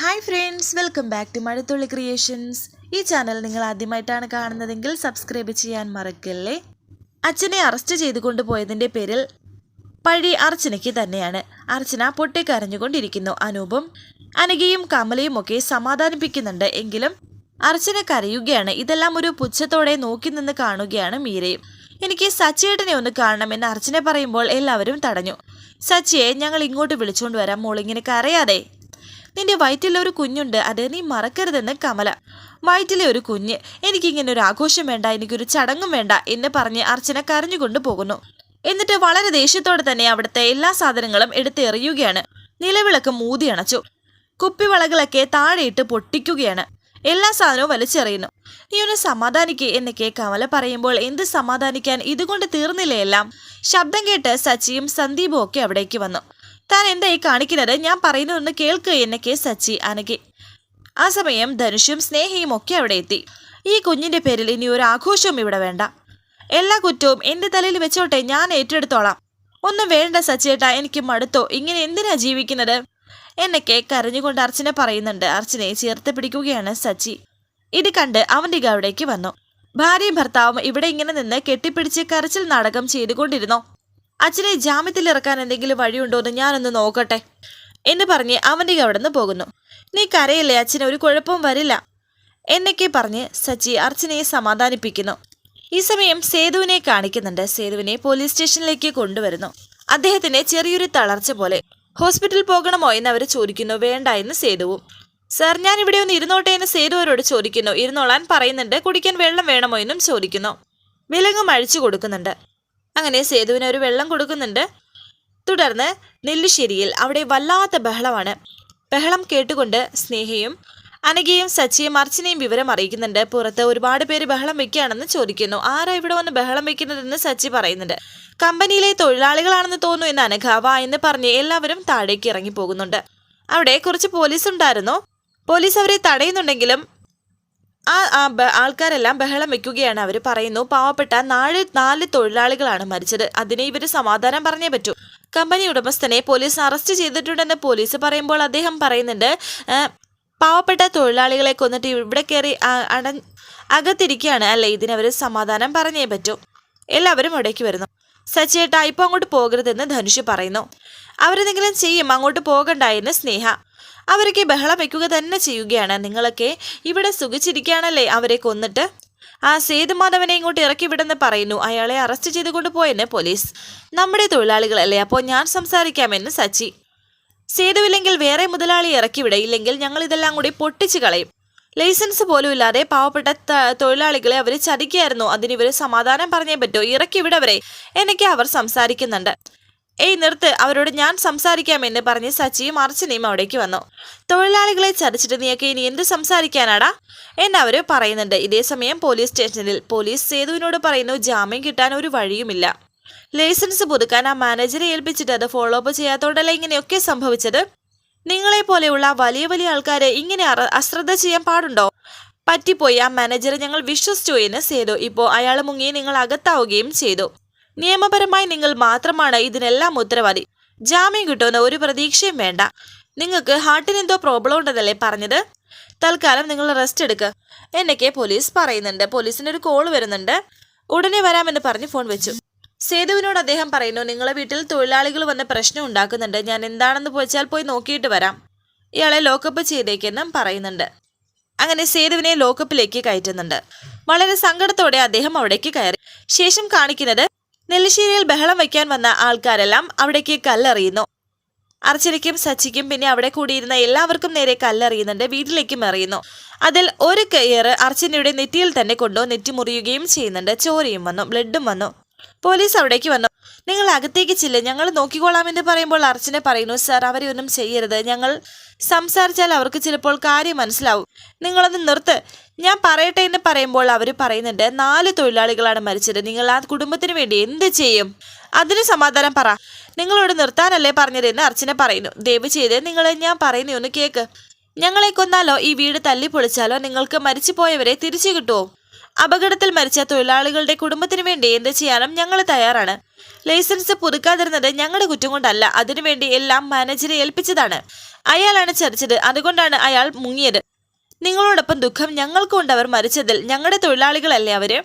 Hi friends welcome back to Mazhathulli creations ഈ channel നിങ്ങൾ ആദ്യമായിട്ടാണ് കാണുന്നതെങ്കിൽ സബ്സ്ക്രൈബ് ചെയ്യാൻ മറക്കല്ലേ? അച്ഛനെ അറസ്റ്റ് ചെയ്തു കൊണ്ടുപോയതിന്റെ പേരിൽ പഴി അർച്ചനയ്ക്ക് തന്നെയാണ്. അർച്ചന പൊട്ടിക്കരഞ്ഞുകൊണ്ടിരിക്കുന്നു. അനൂപും അനഘയും കമലയും ഒക്കെ സമാധാനിപ്പിക്കുന്നുണ്ട് എങ്കിലും അർച്ചന കരയുകയാണ്. ഇതെല്ലാം ഒരു പുച്ഛത്തോടെ നോക്കി നിന്ന് കാണുകയാണ് മീരയും. എനിക്ക് സച്ചിയേട്ടനെ ഒന്ന് കാണണമെന്ന് അർച്ചന പറയുമ്പോൾ എല്ലാവരും തടഞ്ഞു. സച്ചിയെ ഞങ്ങൾ ഇങ്ങോട്ട് വിളിച്ചുകൊണ്ട് വരാം. മോളിങ്ങനെ കരയാതെ. നിന്റെ വയറ്റിലെ ഒരു കുഞ്ഞുണ്ട് അത് നീ മറക്കരുതെന്ന് കമല. വയറ്റിലെ ഒരു കുഞ്ഞ് എനിക്കിങ്ങനെ ഒരു ആഘോഷം വേണ്ട എനിക്കൊരു ചടങ്ങും വേണ്ട എന്ന് പറഞ്ഞ് അർച്ചന കരഞ്ഞുകൊണ്ട് പോകുന്നു. എന്നിട്ട് വളരെ ദേഷ്യത്തോടെ തന്നെ അവിടുത്തെ എല്ലാ സാധനങ്ങളും എടുത്തെറിയുകയാണ്. നിലവിളക്ക് മൂതി അണച്ചു. കുപ്പിവളകളൊക്കെ താഴെയിട്ട് പൊട്ടിക്കുകയാണ്. എല്ലാ സാധനവും വലിച്ചെറിയുന്നു. നീ ഒന്ന് സമാധാനിക്ക് എന്നൊക്കെ കമല പറയുമ്പോൾ എന്ത് സമാധാനിക്കാൻ ഇതുകൊണ്ട് തീർന്നില്ലേ എല്ലാം? ശബ്ദം കേട്ട് സച്ചിയും സന്ദീപും ഒക്കെ അവിടേക്ക് വന്നു. താൻ എന്താ ഈ കാണിക്കുന്നത്? ഞാൻ പറയുന്നതൊന്ന് കേൾക്കുക എന്നൊക്കെ സച്ചി അനകി ആ സമയം ധനുഷും സ്നേഹയും ഒക്കെ അവിടെ എത്തി. ഈ കുഞ്ഞിന്റെ പേരിൽ ഇനി ഒരു ആഘോഷവും ഇവിടെ വേണ്ട. എല്ലാ കുറ്റവും എന്റെ തലയിൽ വെച്ചോട്ടെ ഞാൻ ഏറ്റെടുത്തോളാം. ഒന്നും വേണ്ട സച്ചേട്ടാ എനിക്ക് മടുത്തോ. ഇങ്ങനെ എന്തിനാ ജീവിക്കുന്നത്? എന്നൊക്കെ കരഞ്ഞുകൊണ്ട് അർച്ചന പറയുന്നുണ്ട്. അർച്ചനയെ ചേർത്ത് പിടിക്കുകയാണ് സച്ചി. ഇത് കണ്ട് അവന്റെ അവിടേക്ക് വന്നു. ഭാര്യയും ഭർത്താവും ഇവിടെ ഇങ്ങനെ നിന്ന് കെട്ടിപ്പിടിച്ച് കരച്ചിൽ നാടകം ചെയ്തുകൊണ്ടിരുന്നു. അച്ഛനെ ജാമ്യത്തിൽ ഇറക്കാൻ എന്തെങ്കിലും വഴിയുണ്ടോ എന്ന് ഞാനൊന്ന് നോക്കട്ടെ എന്ന് പറഞ്ഞ് അവന്റെ അവിടെ നിന്ന് പോകുന്നു. നീ കരയല്ലേ അച്ഛന്? ഒരു കുഴപ്പവും വരില്ല. എന്നൊക്കെ പറഞ്ഞ് സച്ചി അർച്ചനയെ സമാധാനിപ്പിക്കുന്നു. ഈ സമയം സേതുവിനെ കാണിക്കുന്നുണ്ട്. സേതുവിനെ പോലീസ് സ്റ്റേഷനിലേക്ക് കൊണ്ടുവരുന്നു. അദ്ദേഹത്തിന് ചെറിയൊരു തളർച്ച പോലെ. ഹോസ്പിറ്റലിൽ പോകണമോ? എന്ന് അവർ ചോദിക്കുന്നു. വേണ്ട എന്ന് സേതുവും. സാർ ഞാൻ ഇവിടെ ഒന്ന് ഇരുന്നോട്ടെ എന്ന് സേതു അവരോട് ചോദിക്കുന്നു. ഇരുന്നോളാൻ പറയുന്നുണ്ട്. കുടിക്കാൻ വെള്ളം വേണമോ? എന്നും ചോദിക്കുന്നു. വിലങ്ങും അഴിച്ചു കൊടുക്കുന്നുണ്ട്. അങ്ങനെ സേതുവിന് ഒരു വെള്ളം കൊടുക്കുന്നുണ്ട്. തുടർന്ന് നെല്ലിശ്ശേരിയിൽ അവിടെ വല്ലാത്ത ബഹളമാണ്. ബഹളം കേട്ടുകൊണ്ട് സ്നേഹയും അനഘയും സച്ചിയും അർച്ചനയും വിവരം അറിയിക്കുന്നുണ്ട്. പുറത്ത് ഒരുപാട് പേര് ബഹളം വെക്കുകയാണെന്ന് ചോദിക്കുന്നു. ആരാ ഇവിടെ വന്ന് ബഹളം വെക്കുന്നതെന്ന് സച്ചി പറയുന്നുണ്ട്. കമ്പനിയിലെ തൊഴിലാളികളാണെന്ന് തോന്നുന്നു എന്ന് അനഘ വാ എന്ന് പറഞ്ഞ് എല്ലാവരും താഴേക്ക് ഇറങ്ങി പോകുന്നുണ്ട് അവിടെ കുറച്ച് പോലീസ് ഉണ്ടായിരുന്നു പോലീസ് അവരെ തടയുന്നുണ്ടെങ്കിലും ആ ആൾക്കാരെല്ലാം ബഹളം വെക്കുകയാണ്. അവർ പറയുന്നു പാവപ്പെട്ട നാല് നാല് തൊഴിലാളികളാണ് മരിച്ചത്. അതിനെ ഇവർ സമാധാനം പറഞ്ഞേ പറ്റൂ. കമ്പനി ഉടമസ്ഥനെ പോലീസ് അറസ്റ്റ് ചെയ്തിട്ടുണ്ടെന്ന് പോലീസ് പറയുമ്പോൾ അദ്ദേഹം പറയുന്നുണ്ട് പാവപ്പെട്ട തൊഴിലാളികളെ കൊന്നിട്ട് ഇവിടെ കയറി അട അകത്തിരിക്കുകയാണ്. അല്ലേ ഇതിനവർ സമാധാനം പറഞ്ഞേ പറ്റൂ. എല്ലാവരും ഇടയ്ക്ക് വരുന്നു. സച്ചേട്ടാ ഇപ്പോൾ അങ്ങോട്ട് പോകരുതെന്ന് ധനുഷ് പറയുന്നു. അവരെന്തെങ്കിലും ചെയ്യും അങ്ങോട്ട് പോകണ്ട എന്ന് സ്നേഹ. അവരൊക്കെ ബഹളം വയ്ക്കുക തന്നെ ചെയ്യുകയാണ്. നിങ്ങളൊക്കെ ഇവിടെ സുഖിച്ചിരിക്കുകയാണല്ലേ അവരെ കൊന്നിട്ട്? ആ സേതുമാധവനെ ഇങ്ങോട്ട് ഇറക്കി വിടെന്ന് പറയുന്നു. അയാളെ അറസ്റ്റ് ചെയ്ത് കൊണ്ടുപോയെന്ന് പോലീസ്. നമ്മുടെ തൊഴിലാളികളല്ലേ അപ്പോൾ ഞാൻ സംസാരിക്കാമെന്ന് സച്ചി. സേതുവില്ലെങ്കിൽ വേറെ മുതലാളി ഇറക്കി വിടയില്ലെങ്കിൽ ഞങ്ങൾ ഇതെല്ലാം കൂടി പൊട്ടിച്ചു കളയും. ലൈസൻസ് പോലും ഇല്ലാതെ പാവപ്പെട്ട തൊഴിലാളികളെ അവർ ചതിക്കായിരുന്നു അതിന് ഇവർ സമാധാനം പറഞ്ഞേ പറ്റൂ. ഇറക്കി വിടവരെ. എന്നൊക്കെ അവർ സംസാരിക്കുന്നുണ്ട്. ഏയ് നിർത്ത്. അവരോട് ഞാൻ സംസാരിക്കാമെന്ന് പറഞ്ഞ് സച്ചിയും അർച്ചനയും അവിടേക്ക് വന്നു. തൊഴിലാളികളെ ചതിച്ചിട്ട് നീയൊക്കെ ഇനി എന്ത് സംസാരിക്കാനാടാ? എന്നവർ പറയുന്നുണ്ട്. ഇതേ സമയം പോലീസ് സ്റ്റേഷനിൽ പോലീസ് സേതുവിനോട് പറയുന്നു ജാമ്യം കിട്ടാൻ ഒരു വഴിയുമില്ല. ലൈസൻസ് പുതുക്കാൻ ആ മാനേജറെ ഏൽപ്പിച്ചിട്ട് അത് ഫോളോ അപ്പ് ചെയ്യാത്തോണ്ടല്ല ഇങ്ങനെയൊക്കെ സംഭവിച്ചത്? നിങ്ങളെ പോലെയുള്ള വലിയ വലിയ ആൾക്കാരെ ഇങ്ങനെ അശ്രദ്ധ ചെയ്യാൻ പാടുണ്ടോ? പറ്റിപ്പോയി ആ മാനേജറെ ഞങ്ങൾ വിശ്വസിച്ചു എന്ന് സേതു ഇപ്പോൾ അയാൾ മുങ്ങി നിങ്ങൾ അകത്താവുകയും ചെയ്തു. നിയമപരമായി നിങ്ങൾ മാത്രമാണ് ഇതിനെല്ലാം ഉത്തരവാദി. ജാമ്യം കിട്ടുമെന്ന് ഒരു പ്രതീക്ഷയും വേണ്ട. നിങ്ങൾക്ക് ഹാർട്ടിന് എന്തോ പ്രോബ്ലം ഉണ്ടെന്നല്ലേ പറഞ്ഞത്? തൽക്കാലം നിങ്ങൾ റെസ്റ്റ് എടുക്കുക എന്നൊക്കെ പോലീസ് പറയുന്നുണ്ട്. പോലീസിന് ഒരു കോൾ വരുന്നുണ്ട്. ഉടനെ വരാമെന്ന് പറഞ്ഞ് ഫോൺ വെച്ചു. സേതുവിനോട് അദ്ദേഹം പറയുന്നു നിങ്ങളെ വീട്ടിൽ തൊഴിലാളികൾ വന്ന് പ്രശ്നം ഉണ്ടാക്കുന്നുണ്ട്. ഞാൻ എന്താണെന്ന് പോയിച്ചാൽ പോയി നോക്കിയിട്ട് വരാം. ഇയാളെ ലോക്കപ്പ് ചെയ്തേക്കെന്നും പറയുന്നുണ്ട്. അങ്ങനെ സേതുവിനെ ലോക്കപ്പിലേക്ക് കയറ്റുന്നുണ്ട്. വളരെ സങ്കടത്തോടെ അദ്ദേഹം അവിടേക്ക് കയറി. ശേഷം കാണിക്കുന്നത് നെല്ലിശ്ശേരിയിൽ ബഹളം വയ്ക്കാൻ വന്ന ആൾക്കാരെല്ലാം അവിടേക്ക് കല്ലെറിയുന്നു. അർച്ചനയ്ക്കും സച്ചിക്കും പിന്നെ അവിടെ കൂടിയിരുന്ന എല്ലാവർക്കും നേരെ കല്ലെറിയുന്നുണ്ട് വീട്ടിലേക്കും എറിയുന്നു. അതിൽ ഒരു കയറ് അർച്ചനയുടെ നെറ്റിയിൽ തന്നെ കൊണ്ടു നെറ്റി മുറിയുകയും ചെയ്യുന്നുണ്ട്. ചോരയും വന്നു ബ്ലഡും വന്നു. പോലീസ് അവിടേക്ക് വന്നു. നിങ്ങൾ അകത്തേക്ക് ചില്ല ഞങ്ങൾ നോക്കിക്കോളാമെന്ന് പറയുമ്പോൾ അർച്ചന പറയുന്നു സർ അവരെ ഒന്നും ചെയ്യരുത്. ഞങ്ങൾ സംസാരിച്ചാൽ അവർക്ക് ചിലപ്പോൾ കാര്യം മനസ്സിലാവും. നിങ്ങളൊന്ന് നിർത്ത്. ഞാൻ പറയട്ടെ എന്ന് പറയുമ്പോൾ അവർ പറയുന്നുണ്ട് നാല് തൊഴിലാളികളാണ് മരിച്ചത്. നിങ്ങൾ ആ കുടുംബത്തിന് വേണ്ടി എന്ത് ചെയ്യും? അതിന് സമാധാനം പറ. നിങ്ങളോട് നിർത്താനല്ലേ പറഞ്ഞതെന്ന് അർച്ചന പറയുന്നു. ദയവ് ചെയ്ത് നിങ്ങൾ ഞാൻ പറയുന്ന ഒന്ന് കേക്ക്. ഞങ്ങളെ കൊന്നാലോ? ഈ വീട് തല്ലി പൊളിച്ചാലോ നിങ്ങൾക്ക് മരിച്ചു മരിച്ചുപോയവരെ തിരിച്ചു കിട്ടുമോ അപകടത്തിൽ മരിച്ച തൊഴിലാളികളുടെ കുടുംബത്തിന് വേണ്ടി എന്ത് ചെയ്യാനും ഞങ്ങൾ തയ്യാറാണ്. ലൈസൻസ് പുതുക്കാതിരുന്നത് ഞങ്ങളുടെ കുറ്റം കൊണ്ടല്ല. അതിനുവേണ്ടി എല്ലാം മാനേജരെ ഏൽപ്പിച്ചതാണ്. അയാളാണ് ചരിച്ചത്. അതുകൊണ്ടാണ് അയാൾ മുങ്ങിയത്. നിങ്ങളോടൊപ്പം ദുഃഖം ഞങ്ങൾക്കുണ്ട് അവർ മരിച്ചതിൽ ഞങ്ങളുടെ തൊഴിലാളികളല്ലേ അവർ?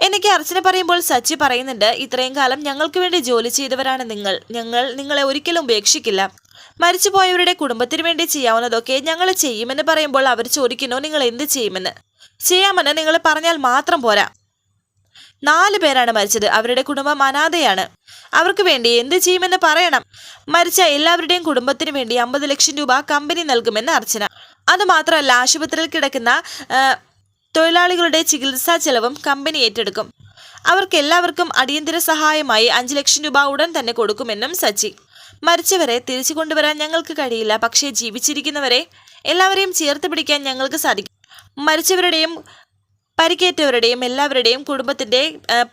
എനിക്ക് അർച്ചന പറയുമ്പോൾ സച്ചി പറയുന്നുണ്ട് ഇത്രയും കാലം ഞങ്ങൾക്ക് വേണ്ടി ജോലി ചെയ്തവരാണ് നിങ്ങൾ. ഞങ്ങൾ നിങ്ങളെ ഒരിക്കലും ഉപേക്ഷിക്കില്ല. മരിച്ചുപോയവരുടെ കുടുംബത്തിന് വേണ്ടി ചെയ്യാവുന്നതൊക്കെ ഞങ്ങൾ ചെയ്യുമെന്ന് പറയുമ്പോൾ അവർ ചോദിക്കുന്നു നിങ്ങൾ എന്ത് ചെയ്യുമെന്ന്? ചെയ്യാമെന്ന് നിങ്ങൾ പറഞ്ഞാൽ മാത്രം പോരാ. നാല് പേരാണ് മരിച്ചത്. അവരുടെ കുടുംബം അനാഥയാണ്. അവർക്ക് വേണ്ടി എന്ത് ചെയ്യുമെന്ന് പറയണം. മരിച്ച എല്ലാവരുടെയും കുടുംബത്തിന് വേണ്ടി അമ്പത് ലക്ഷം രൂപ കമ്പനി നൽകുമെന്ന് അർച്ചന. അതുമാത്രമല്ല ആശുപത്രിയിൽ കിടക്കുന്ന തൊഴിലാളികളുടെ ചികിത്സാ ചെലവും കമ്പനി ഏറ്റെടുക്കും. അവർക്ക് എല്ലാവർക്കും അടിയന്തര സഹായമായി അഞ്ച് ലക്ഷം രൂപ ഉടൻ തന്നെ കൊടുക്കുമെന്നും സച്ചി. മരിച്ചവരെ തിരിച്ചു കൊണ്ടുവരാൻ ഞങ്ങൾക്ക് കഴിയില്ല. പക്ഷേ ജീവിച്ചിരിക്കുന്നവരെ എല്ലാവരെയും ചേർത്ത് പിടിക്കാൻ ഞങ്ങൾക്ക് സാധിക്കും. മരിച്ചവരുടെയും പരിക്കേറ്റവരുടെയും എല്ലാവരുടെയും കുടുംബത്തിന്റെ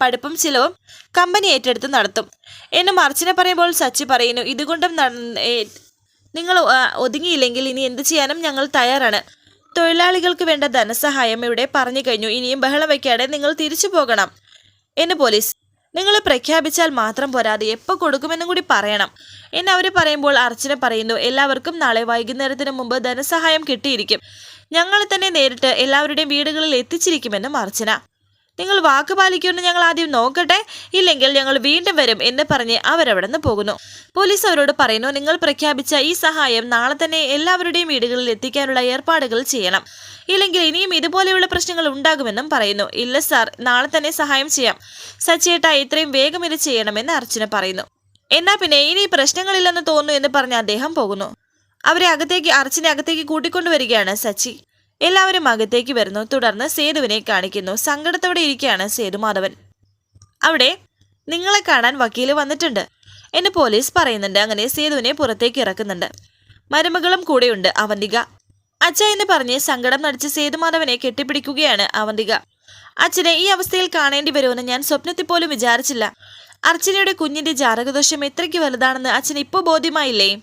പഠിപ്പും ചിലവും കമ്പനി ഏറ്റെടുത്ത് നടത്തും. എന്നും അർച്ചന പറയുമ്പോൾ സച്ചി പറയുന്നു ഇതുകൊണ്ടും നിങ്ങൾ ഒതുങ്ങിയില്ലെങ്കിൽ ഇനി എന്ത് ചെയ്യാനും ഞങ്ങൾ തയ്യാറാണ്. തൊഴിലാളികൾക്ക് വേണ്ട ധനസഹായം ഇവിടെ പറഞ്ഞു കഴിഞ്ഞു. ഇനിയും ബഹളം വയ്ക്കാതെ നിങ്ങൾ തിരിച്ചു പോകണം. എന്ന് പോലീസ് നിങ്ങൾ പ്രഖ്യാപിച്ചാൽ മാത്രം പോരാതെ എപ്പോൾ കൊടുക്കുമെന്നും കൂടി പറയണം. എന്നവർ പറയുമ്പോൾ അർച്ചന പറയുന്നു എല്ലാവർക്കും നാളെ വൈകുന്നേരത്തിന് മുമ്പ് ധനസഹായം കിട്ടിയിരിക്കും. ഞങ്ങൾ തന്നെ നേരിട്ട് എല്ലാവരുടെയും വീടുകളിൽ എത്തിച്ചിരിക്കുമെന്നും അർച്ചന. നിങ്ങൾ വാക്ക് പാലിക്കുമെന്ന് ഞങ്ങൾ ആദ്യം നോക്കട്ടെ. ഇല്ലെങ്കിൽ ഞങ്ങൾ വീണ്ടും വരും എന്ന് പറഞ്ഞ് അവരവിടെ നിന്ന് പോകുന്നു. പോലീസ് അവരോട് പറയുന്നു നിങ്ങൾ പ്രഖ്യാപിച്ച ഈ സഹായം നാളെ തന്നെ എല്ലാവരുടെയും വീടുകളിൽ എത്തിക്കാനുള്ള ഏർപ്പാടുകൾ ചെയ്യണം. ഇല്ലെങ്കിൽ ഇനിയും ഇതുപോലെയുള്ള പ്രശ്നങ്ങൾ ഉണ്ടാകുമെന്നും പറയുന്നു. ഇല്ല സാർ നാളെ തന്നെ സഹായം ചെയ്യാം. സച്ചേട്ട ഇത്രയും വേഗം ഇത് ചെയ്യണമെന്ന് അർച്ചന പറയുന്നു. എന്നാ പിന്നെ ഇനി പ്രശ്നങ്ങളില്ലെന്ന് തോന്നുന്നു എന്ന് പറഞ്ഞ് അദ്ദേഹം പോകുന്നു. അവരെ അകത്തേക്ക് അർച്ചനെ അകത്തേക്ക് കൂട്ടിക്കൊണ്ടുവരികയാണ് സച്ചി. എല്ലാവരും അകത്തേക്ക് വരുന്നു. തുടർന്ന് സേതുവിനെ കാണിക്കുന്നു. സങ്കടത്തോടെ ഇരിക്കുകയാണ് സേതുമാധവൻ അവിടെ നിങ്ങളെ കാണാൻ വക്കീൽ വന്നിട്ടുണ്ട്. എന്ന് പോലീസ് പറയുന്നുണ്ട്. അങ്ങനെ സേതുവിനെ പുറത്തേക്ക് ഇറക്കുന്നുണ്ട്. മരുമകളും കൂടെയുണ്ട്. അവന്തിക. അച്ഛ എന്ന് പറഞ്ഞ് സങ്കടം നടിച്ച് സേതുമാധവനെ കെട്ടിപ്പിടിക്കുകയാണ് അവന്തിക. അച്ഛനെ ഈ അവസ്ഥയിൽ കാണേണ്ടി വരുമെന്ന് ഞാൻ സ്വപ്നത്തിൽ പോലും വിചാരിച്ചില്ല. അർച്ചനയുടെ കുഞ്ഞിന്റെ ജാതകദോഷം എത്രയ്ക്ക് വലുതാണെന്ന് അച്ഛൻ ഇപ്പോൾ ബോധ്യമായില്ലേ?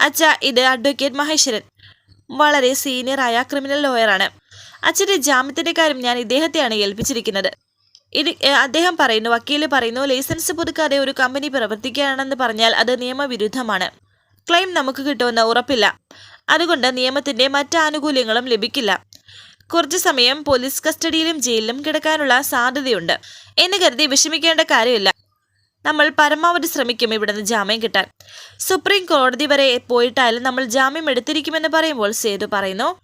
അച്ഛ ഇത് അഡ്വക്കേറ്റ് മഹേശ്വരൻ. വളരെ സീനിയറായ ക്രിമിനൽ ലോയറാണ് അച്ഛന്റെ ജാമ്യത്തിന്റെ കാര്യം ഞാൻ ഇദ്ദേഹത്തെയാണ് ഏൽപ്പിച്ചിരിക്കുന്നത്. ഇത് അദ്ദേഹം പറയുന്നു വക്കീൽ പറയുന്നു ലൈസൻസ് പുതുക്കാതെ ഒരു കമ്പനി പ്രവർത്തിക്കുകയാണെന്ന് പറഞ്ഞാൽ അത് നിയമവിരുദ്ധമാണ്. ക്ലെയിം നമുക്ക് കിട്ടുമെന്ന് ഉറപ്പില്ല. അതുകൊണ്ട് നിയമത്തിന്റെ മറ്റ് ആനുകൂല്യങ്ങളും ലഭിക്കില്ല. കുറച്ചു സമയം പോലീസ് കസ്റ്റഡിയിലും ജയിലിലും കിടക്കാനുള്ള സാധ്യതയുണ്ട്. എന്ന് കരുതി വിഷമിക്കേണ്ട കാര്യമില്ല. നമ്മൾ പരമാവധി ശ്രമിക്കും ഇവിടുന്ന് ജാമ്യം കിട്ടാൻ. സുപ്രീം കോടതി വരെ പോയിട്ടായാലും നമ്മൾ ജാമ്യം എടുത്തിരിക്കുമെന്ന് പറയുമ്പോൾ സേതു പറയുന്നു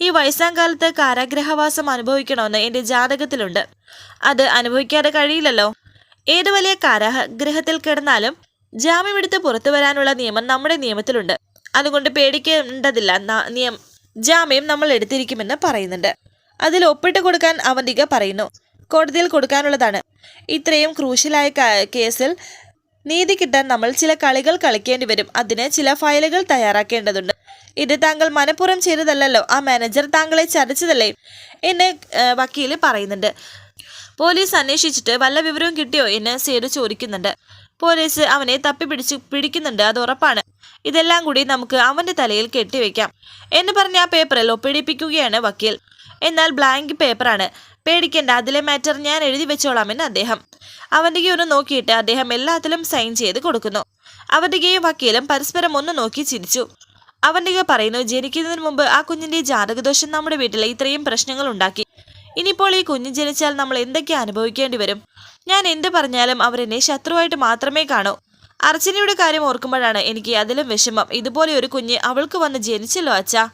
ഈ വയസ്സാം കാലത്ത് കാരാഗ്രഹവാസം അനുഭവിക്കണമെന്ന് എന്റെ ജാതകത്തിലുണ്ട്. അത് അനുഭവിക്കാതെ കഴിയില്ലല്ലോ. ഏത് വലിയ കാരാഗ്രഹത്തിൽ കിടന്നാലും ജാമ്യമെടുത്ത് പുറത്തു വരാനുള്ള നിയമം നമ്മുടെ നിയമത്തിലുണ്ട്. അതുകൊണ്ട് പേടിക്കേണ്ടതില്ല. നിയം ജാമ്യം നമ്മൾ എടുത്തിരിക്കുമെന്ന് പറയുന്നുണ്ട്. അതിൽ ഒപ്പിട്ട് കൊടുക്കാൻ അവന്തിക പറയുന്നു കോടതിയിൽ കൊടുക്കാനുള്ളതാണ്. ഇത്രയും ക്രൂഷ്യലായ കേസിൽ നീതി കിട്ടാൻ നമ്മൾ ചില കളികൾ കളിക്കേണ്ടി വരും. അതിന് ചില ഫയലുകൾ തയ്യാറാക്കേണ്ടതുണ്ട്. ഇത് താങ്കൾ മനഃപൂർവം ചെയ്തതല്ലല്ലോ. ആ മാനേജർ താങ്കളെ ചതിച്ചതല്ലേ? എന്ന് വക്കീൽ പറയുന്നുണ്ട്. പോലീസ് അന്വേഷിച്ചിട്ട് വല്ല വിവരവും കിട്ടിയോ എന്ന് സേതു ചോദിക്കുന്നുണ്ട്. പോലീസ് അവനെ തപ്പി പിടിക്കുന്നുണ്ട് അത് ഉറപ്പാണ്. ഇതെല്ലാം കൂടി നമുക്ക് അവന്റെ തലയിൽ കെട്ടിവെക്കാം എന്ന് പറഞ്ഞ ആ പേപ്പറിൽ ഒപ്പിടിപ്പിക്കുകയാണ് വക്കീൽ. എന്നാൽ ബ്ലാങ്ക് പേപ്പറാണ് പേടിക്കേണ്ട അതിലെ മാറ്റർ ഞാൻ എഴുതി വെച്ചോളാമെന്ന് അദ്ദേഹം. അവന്തിക ഒന്ന് നോക്കിയിട്ട് അദ്ദേഹം എല്ലാത്തിലും സൈൻ ചെയ്ത് കൊടുക്കുന്നു. അവന്തികയും വക്കീലും പരസ്പരം ഒന്ന് നോക്കി ചിരിച്ചു. അവന്തിക പറയുന്നു ജനിക്കുന്നതിന് മുമ്പ് ആ കുഞ്ഞിന്റെ ജാതകദോഷം നമ്മുടെ വീട്ടിലെ ഇത്രയും പ്രശ്നങ്ങൾ ഉണ്ടാക്കി. ഇനിയിപ്പോൾ ഈ കുഞ്ഞ് ജനിച്ചാൽ നമ്മൾ എന്തൊക്കെ അനുഭവിക്കേണ്ടി വരും? ഞാൻ എന്ത് പറഞ്ഞാലും അവരെന്നെ ശത്രുവായിട്ട് മാത്രമേ കാണൂ. അർച്ചനയുടെ കാര്യം ഓർക്കുമ്പോഴാണ് എനിക്ക് അതിലും വിഷമം. ഇതുപോലെ ഒരു കുഞ്ഞ് അവൾക്ക് വന്ന് ജനിച്ചല്ലോ അച്ഛാ.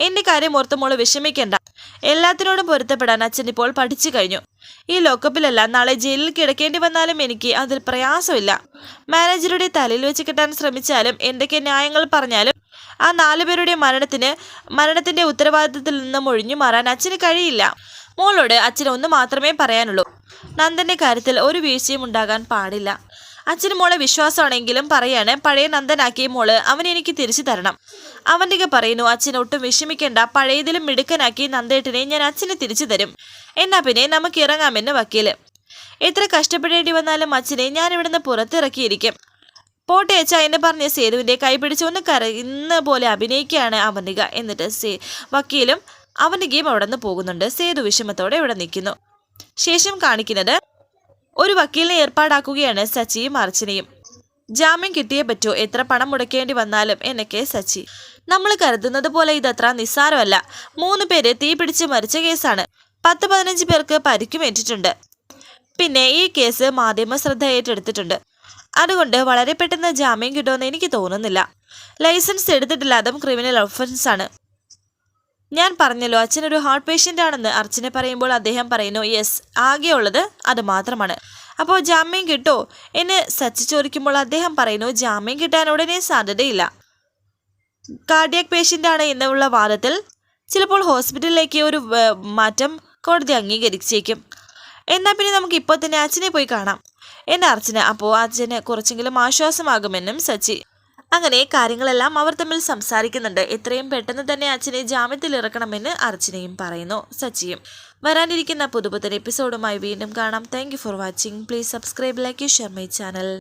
എന്റെ കാര്യം ഓർത്ത് മോൾ വിഷമിക്കേണ്ട. എല്ലാത്തിനോടും പൊരുത്തപ്പെടാൻ അച്ഛൻ ഇപ്പോൾ പഠിച്ചു കഴിഞ്ഞു. ഈ ലോക്കപ്പിലല്ല നാളെ ജയിലിൽ കിടക്കേണ്ടി വന്നാലും എനിക്ക് അതിൽ പ്രയാസമില്ല. മാനേജറുടെ തലയിൽ വെച്ച് കിട്ടാൻ ശ്രമിച്ചാലും എന്തൊക്കെ ന്യായങ്ങൾ പറഞ്ഞാലും ആ നാലുപേരുടെ മരണത്തിന് മരണത്തിന്റെ ഉത്തരവാദിത്തത്തിൽ നിന്നും ഒഴിഞ്ഞു മാറാൻ അച്ഛന് കഴിയില്ല. മോളോട് അച്ഛന് ഒന്ന് മാത്രമേ പറയാനുള്ളൂ. നന്ദന്റെ കാര്യത്തിൽ ഒരു വീഴ്ചയും ഉണ്ടാകാൻ പാടില്ല. അച്ഛന് മോളെ വിശ്വാസമാണെങ്കിലും പറയാണ് പഴയ നന്ദനാക്കിയ മോൾ അവൻ എനിക്ക് തിരിച്ചു തരണം. അവന്റെ പറയുന്നു അച്ഛൻ ഒട്ടും വിഷമിക്കേണ്ട പഴയതിലും മിടുക്കനാക്കി നന്ദേട്ടനെ ഞാൻ അച്ഛന് തിരിച്ചു തരും. എന്നാ പിന്നെ നമുക്ക് ഇറങ്ങാമെന്ന് വക്കീൽ. എത്ര കഷ്ടപ്പെടേണ്ടി വന്നാലും അച്ഛനെ ഞാൻ ഇവിടുന്ന് പുറത്തിറക്കിയിരിക്കും. പോട്ടെ അച്ഛ എന്ന് പറഞ്ഞ സേതുവിന്റെ കൈ പിടിച്ച് ഒന്ന് കരയുന്ന പോലെ അഭിനയിക്കുകയാണ് അവന്തിക എന്നിട്ട് സേ വക്കീലും അവന്തികയും അവിടെ നിന്ന് പോകുന്നുണ്ട്. സേതു വിഷമത്തോടെ ഇവിടെ നിൽക്കുന്നു. ശേഷം കാണിക്കുന്നത് ഒരു വക്കീലിനെ ഏർപ്പാടാക്കുകയാണ് സച്ചിയും അർച്ചനയും ജാമ്യം കിട്ടിയേ പറ്റൂ. എത്ര പണം മുടക്കേണ്ടി വന്നാലും എന്നൊക്കെ സച്ചി. നമ്മൾ കരുതുന്നത് പോലെ ഇതത്ര നിസ്സാരമല്ല. മൂന്ന് പേര് തീ പിടിച്ച് മരിച്ച കേസാണ്. പത്ത് പതിനഞ്ച് പേർക്ക് പരിക്കുമേറ്റിട്ടുണ്ട്. പിന്നെ ഈ കേസ് മാധ്യമ ശ്രദ്ധ ഏറ്റെടുത്തിട്ടുണ്ട്. അതുകൊണ്ട് വളരെ പെട്ടെന്ന് ജാമ്യം കിട്ടുമെന്ന് എനിക്ക് തോന്നുന്നില്ല. ലൈസൻസ് എടുത്തിട്ടില്ലാതും ക്രിമിനൽ ഒഫൻസ് ആണ് ഞാൻ പറഞ്ഞല്ലോ അച്ഛനൊരു ഹാർട്ട് പേഷ്യന്റ് ആണെന്ന്. അർച്ചന പറയുമ്പോൾ അദ്ദേഹം പറയുന്നു യെസ് ആകെയുള്ളത് അത് മാത്രമാണ്. അപ്പോൾ ജാമ്യം കിട്ടോ? എന്ന് സച്ചി ചോദിക്കുമ്പോൾ അദ്ദേഹം പറയുന്നു ജാമ്യം കിട്ടാൻ ഉടനെ സാധ്യതയില്ല. കാർഡിയാക് ആണ് എന്നുള്ള വാദത്തിൽ ചിലപ്പോൾ ഹോസ്പിറ്റലിലേക്ക് ഒരു മാറ്റം കോടതി അംഗീകരിച്ചേക്കും. എന്നാൽ പിന്നെ നമുക്ക് ഇപ്പോൾ തന്നെ അച്ഛനെ പോയി കാണാം. എന്റെ അർച്ചന അപ്പോൾ അച്ഛന് കുറച്ചെങ്കിലും ആശ്വാസമാകുമെന്നും സച്ചി അങ്ങനെ കാര്യങ്ങളെല്ലാം അവർ തമ്മിൽ സംസാരിക്കുന്നുണ്ട്. എത്രയും പെട്ടെന്ന് തന്നെ അച്ഛനെ ജാമ്യത്തിൽ ഇറക്കണമെന്ന് അർച്ചനയും പറയുന്നു സച്ചിയും. വരാനിരിക്കുന്ന പുതുപുത്തൻ എപ്പിസോഡുമായി വീണ്ടും കാണാം. Thank for watching please subscribe like share my channel